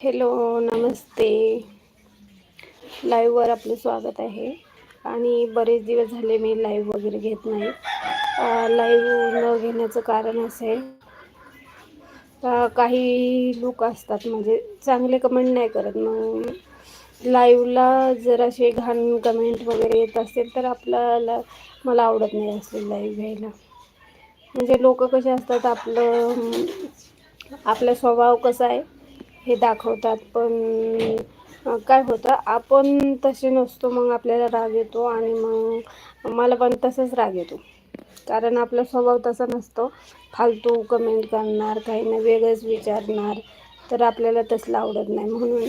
Hello नमस्ते. लाईव्हवर आपलं स्वागत आहे. आणि बरेच दिवस झाले मी लाईव्ह वगैरे घेत नाही. लाईव्ह न घेण्याचं कारण असेल का काही लोक असतात म्हणजे चांगले कमेंट नाही करत. मग लाईव्हला जर असे घाण कमेंट वगैरे येत असेल तर आपल्याला मला आवडत नाही असेल लाईव्ह घ्यायला. म्हणजे लोक कसे असतात आपलं आपला स्वभाव कसा आहे हे दाखवतात पण काय होतं आपण तसे नसतो मग आपल्याला राग येतो आणि मग मला पण तसंच राग येतो. कारण आपला स्वभाव तसा नसतो. फालतू कमेंट करणार काही ना वेगळंच विचारणार तर आपल्याला तसलं आवडत नाही म्हणून.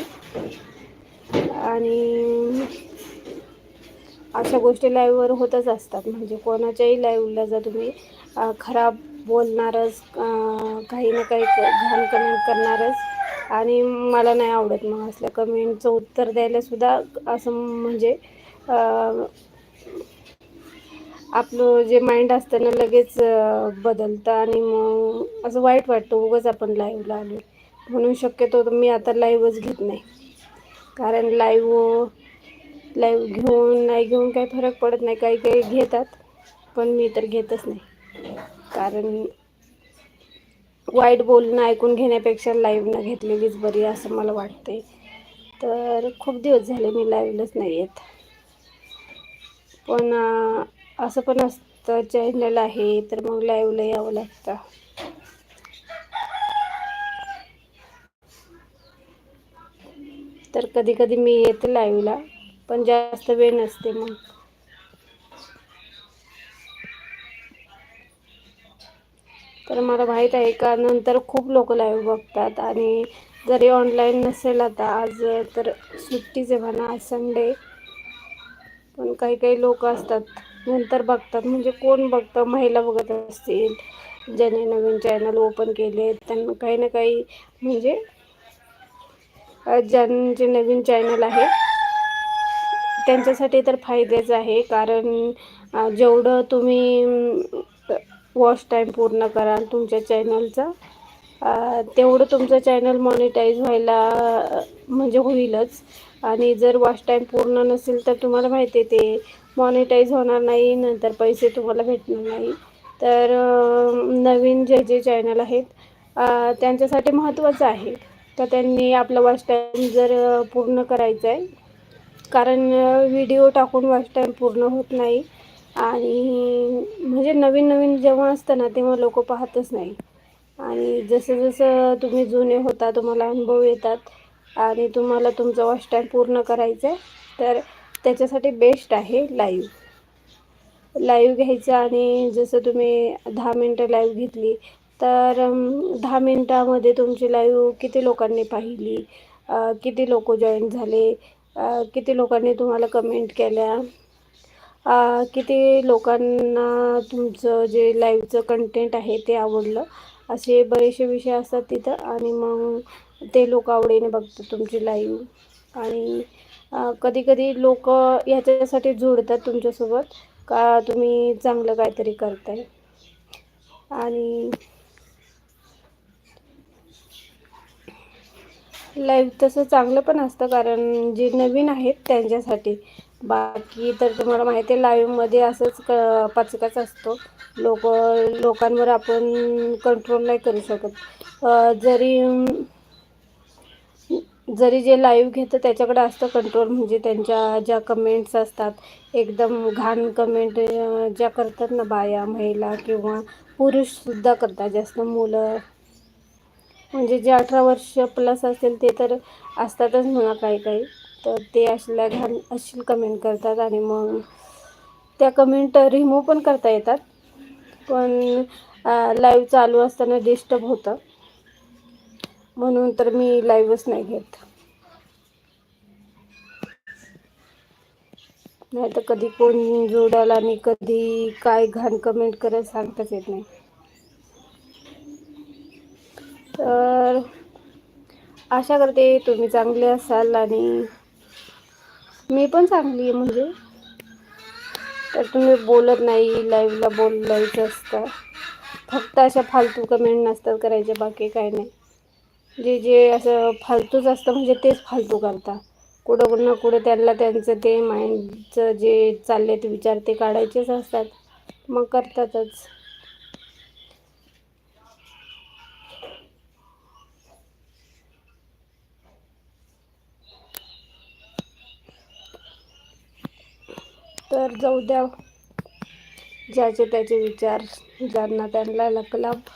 आणि अशा गोष्टी लाईव्हवर होतच असतात. म्हणजे कोणाच्याही लाईव्हला जर तुम्ही खराब बोलणारच काही ना काही घाण कमेंट करणारच आणि मला नाही आवडत मग असल्या कमेंटचं उत्तर द्यायला सुद्धा असं म्हणजे आपलं जे माइंड असतं ना लगेच बदलतं आणि मग असं वाईट वाटतं उगंच आपण लाईव्हला आलो म्हणून शक्यतो मी आता लाईव्हच घेत नाही. कारण लाईव्ह लाईव्ह घेऊन नाही घेऊन काही फरक पडत नाही. काही काही घेतात पण मी तर घेतच नाही. कारण वाईट बोलणं ऐकून घेण्यापेक्षा लाईव्ह न घेतलेलीच बरी असं मला वाटते तर खूप दिवस झाले मी लाईव्हलाच नाही येत. पण असं पण असतं चॅनल आहे तर मग लाईव्हला यावं लागतं. तर कधी कधी मी येते लाईव्हला पण जास्त वेळ नसते मग. तर मला माहीत आहे का नंतर खूप लोक लाईव्ह बघतात आणि जरी ऑनलाईन नसेल आता आज तर सुट्टीचे म्हणा आज संडे पण काही काही लोक असतात नंतर बघतात. म्हणजे कोण बघतं? महिला बघत असतील. ज्याने नवीन चॅनल ओपन केले त्यांना काही ना काही म्हणजे ज्यांचे नवीन चॅनल आहे त्यांच्यासाठी तर फायद्याचं आहे. कारण जेवढं तुम्ही वॉच टाईम पूर्ण कराल तुमच्या चॅनलचा तेवढं तुमचं चॅनल मॉनिटाईज व्हायला म्हणजे होईलच. आणि जर वॉच टाईम पूर्ण नसेल तर तुम्हाला माहिती आहे ते मॉनिटाईज होणार नाही नंतर पैसे तुम्हाला भेटणार नाही. तर नवीन जे जे चॅनल आहेत त्यांच्यासाठी महत्त्वाचं आहे. तर त्यांनी आपलं वॉच टाईम जर पूर्ण करायचं आहे कारण व्हिडिओ टाकून वॉच टाईम पूर्ण होत नाही आणि म्हणजे नवीन नवीन जेव्हा असतं ना तेव्हा लोक पाहतच नाही. आणि जसं जसं तुम्ही जुने होता तुम्हाला अनुभव येतात आणि तुम्हाला तुमचं वॉश टाईम पूर्ण करायचं आहे तर त्याच्यासाठी बेस्ट आहे लाईव्ह लाईव्ह घ्यायचं आणि जसं तुम्ही दहा मिनटं लाईव्ह घेतली तर दहा मिनटामध्ये तुमची लाईव्ह किती लोकांनी पाहिली किती लोक जॉईन झाले किती लोकांनी तुम्हाला कमेंट केल्या किती लोकांना तुमचं जे लाईव्हचं कंटेंट आहे ते आवडलं? असे बरेचसे विषय असतात तिथं आणि मग ते लोक आवडीने बघतात तुमची लाईव्ह आणि कधी कधी लोक ह्याच्यासाठी जोडतात तुमच्यासोबत का तुम्ही चांगलं काहीतरी करताय? आणि लाईव्ह तसं चांगलं पण असतं कारण जे नवीन आहेत त्यांच्यासाठी बाकी तर तुम्हाला माहिती आहे लाईव्हमध्ये असंच क पाचकाच असतो. लोक लोकांवर आपण कंट्रोल नाही करू शकत. जरी जरी जे लाईव्ह घेतं त्याच्याकडे असतं कंट्रोल म्हणजे त्यांच्या ज्या कमेंट्स असतात एकदम घाण कमेंट ज्या करतात ना बाया महिला किंवा पुरुषसुद्धा करतात. जास्त मुलं म्हणजे जे अठरा वर्ष प्लस असेल ते तर असतातच म्हणा काही काही. तर ते असल्या घाण अशील कमेंट करतात आणि मग त्या कमेंट रिमूव्ह पण करता येतात. पण लाईव्ह चालू असताना डिस्टर्ब होतं. म्हणून तर मी लाईव्हच नाही घेत. नाही तर कधी कोण जोडायला आणि कधी काय घाण कमेंट करत सांगताच येत नाही. तर आशा करते तुम्ही चांगले असाल आणि मी पण चांगली आहे म्हणजे. तर तुम्ही बोलत नाही लाईव्हला बोलायचं असतं. फक्त अशा फालतू कमेंट नसतात करायचे बाकी काय नाही. जे जे असं फालतूच असतं म्हणजे तेच फालतू करता कुठं ना कुठं त्यांना त्यांचं ते माइंडचं जे चालले ते विचार ते काढायचेच असतात. मग करतातच. तर जाऊ द्या. ज्याचे त्याचे विचार ज्यांना त्यांना लकलाप